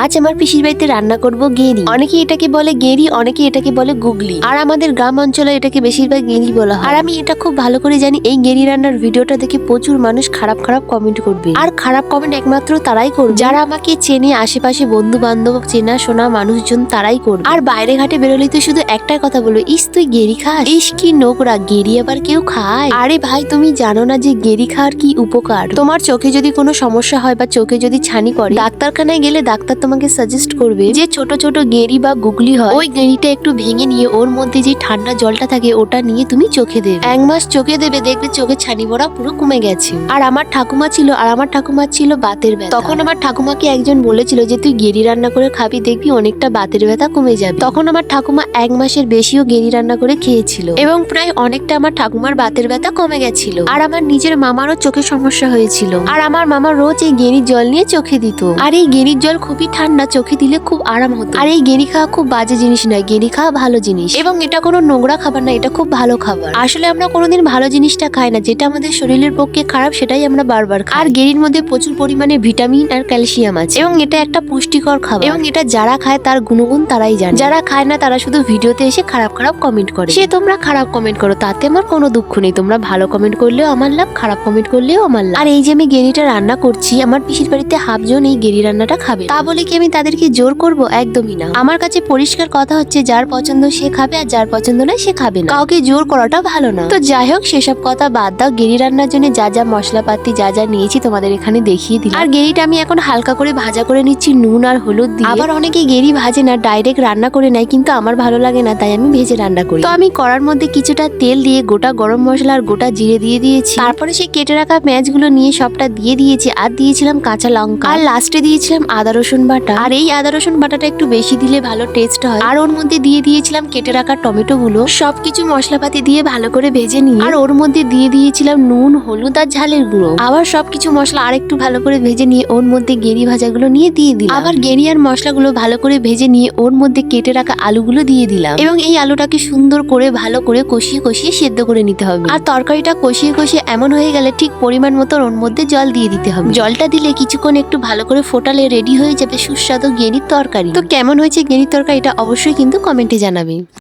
আজ আমার পিসির বাড়িতে রান্না করব গেরি। অনেকে এটাকে বলে গেঁড়ি অনেকে এটাকে বলে গুগলি। আর আমাদের গ্রাম অঞ্চলে এটাকে বেশিরভাগ গেরি বলা হয়। আর আমি এটা খুব ভালো করে জানি, এই গেঁড়ি রান্নার ভিডিওটা দেখে প্রচুর মানুষ খারাপ খারাপ কমেন্ট করবে। আর খারাপ কমেন্ট একমাত্র তারাই করবে। যারা আমাকে চেনে, আশেপাশে বন্ধু বান্ধব চেনা শোনা মানুষজন, তারাই করবে। আর বাইরে ঘাটে বেরোলে তো শুধু একটাই কথা বলবে, ইস, তুই গেরি খাস? ইস, কি নোংরা, গেরি আবার কেউ খায়? আরে ভাই, তুমি জানো না যে গেরি খাওয়ার কি উপকার? তোমার চোখে যদি কোনো সমস্যা হয় বা চোখে যদি ছানি পড়ে, ডাক্তারখানায় গেলে ডাক্তার তোমাকে সাজেস্ট করবে যে ছোট ছোট গেরি বা গুগলি হয়, ওই গেরিটা একটু ভেঙে নিয়ে ওর মধ্যে যে ঠান্ডা জলটা থাকে ওটা নিয়ে তুমি চোখে দেবে। এক মাস চোখে দেবে, দেখবে চোখে ছানি পড়া পুরো কমে গেছে। আর আমার ঠাকুমা ছিল, আর আমার ঠাকুমা ছিল বাতের ব্যথা। তখন আমার ঠাকুমাকে একজন বলেছিল যে, তুই গেরি রান্না করে খাবি, দেখবি অনেকটা বাতের ব্যথা কমে যাবে। তখন আমার ঠাকুমা এক মাসের বেশিও গেরি রান্না করে খেয়েছিল। এবং প্রায় অনেকটা আমার ঠাকুমার বাতের ব্যথা কমে গেছিল। আর আমার নিজের মামারও চোখে সমস্যা হয়েছিল। আর আমার মামা রোজ এই গেরির জল নিয়ে চোখে দিত। আর এই গেরির জল খুবই ঠান্ডা চোখে দিলে খুব আরাম হতো। আর এই গেরি খাওয়া খুব বাজে জিনিস নয়, গেরি খাওয়া ভালো জিনিস। এবং এটা কোনো নোংরা খাবার না এটা খুব ভালো খাবার। আসলে আমরা কোনোদিন ভালো জিনিসটা খাই না, যেটা আমাদের শরীরের পক্ষে খারাপ সেটাই আমরা বারবার খাই। আর গেরির মধ্যে প্রচুর পরিমাণে ভিটামিন আর ক্যালসিয়াম আছে। এবং এটা একটা পুষ্টিকর খাবার। এবং এটা যারা খায় তার গুণগুণ তারাই জানে। যারা খায় না তারা শুধু ভিডিওতে এসে খারাপ খারাপ কমেন্ট করে। সে তোমরা খারাপ কমেন্ট করো, তাতে আমার কোনো দুঃখ নেই। তোমরা ভালো কমেন্ট করলেও আমার লাভ, খারাপ কমেন্ট করলেও আমার লাভ। আর এই যে আমি গেরিটা রান্না করছি, আমার পিসির বাড়িতে হাফজন এই গেরি রান্নাটা খাবে। তা বলে কি আমি তাদেরকে জোর করব একদমই না। আমার কাছে পরিষ্কার কথা হচ্ছে, যার পছন্দ সে খাবে আর যার পছন্দ নয় সে খাবে না। কাউকে জোর করাটা ভালো না। তো যাই হোক, সেসব কথা বাদ দাও। গেরি রান্নার জন্য যা যা মশলাপাতি, যা যা নিয়েছি তোমাদের এখানে দেখিয়ে দিই আর গেরিটা আমি এখন হালকা করে ভাজা করে নিচ্ছি, নুন আর হলুদ দিয়ে। আবার অনেকে গেরি ভাজে না, ডাইরেক্ট রান্না করে নেয়, কিন্তু আমার ভালো লাগে না, তাই আমি ভেজে রান্না করি। তো আমি করার মধ্যে কিছুটা তেল দিয়ে গোটা গরম মশলা আর গোটা জিরে দিয়ে দিয়েছি। তারপরে সেই কেটে রাখা পেঁয়াজগুলো নিয়ে সবটা দিয়ে দিয়েছি, আর দিয়েছিলাম কাঁচা লঙ্কা। আর লাস্টে দিয়েছিলাম আদা, রসুন বাটা আর এই আদা রসুন বাটাটা একটু বেশি দিলে ভালো টেস্ট হয়। আর ওর মধ্যে দিয়ে দিয়েছিলাম কেটে রাখা টমেটো গুলো সবকিছু মশলাপাতি দিয়ে ভালো করে ভেজে নিয়ে আর ওর মধ্যে দিয়ে দিয়েছিলাম নুন, হলুদ আর ঝালের গুঁড়ো। আবার সবকিছু মশলা আরেকটু ভালো করে ভেজে নিয়ে ওর মধ্যে গেরি ভাজাগুলো নিয়ে দিয়ে দিলাম। আবার গেরি আর মশলাগুলো ভালো করে ভেজে নিয়ে ওর মধ্যে কেটে রাখা আলুগুলো দিয়ে দিলাম। এবং এই আলুটাকে সুন্দর করে ভালো করে কষিয়ে কষিয়ে সেদ্ধ করে নিতে হবে। আর তরকারিটা কষিয়ে কষিয়ে এমন হয়ে গেলে ঠিক পরিমাণ মতো ওর মধ্যে জল দিয়ে দিতে হবে। জলটা দিলে কিছুক্ষণ একটু ভালো করে ফোটালে রেডি হয়ে যাবে সুস্বাদু গেরির তরকারি। তো কেমন হয়েছে গেরির তরকারিটা অবশ্যই কিন্তু কমেন্টে জানাবে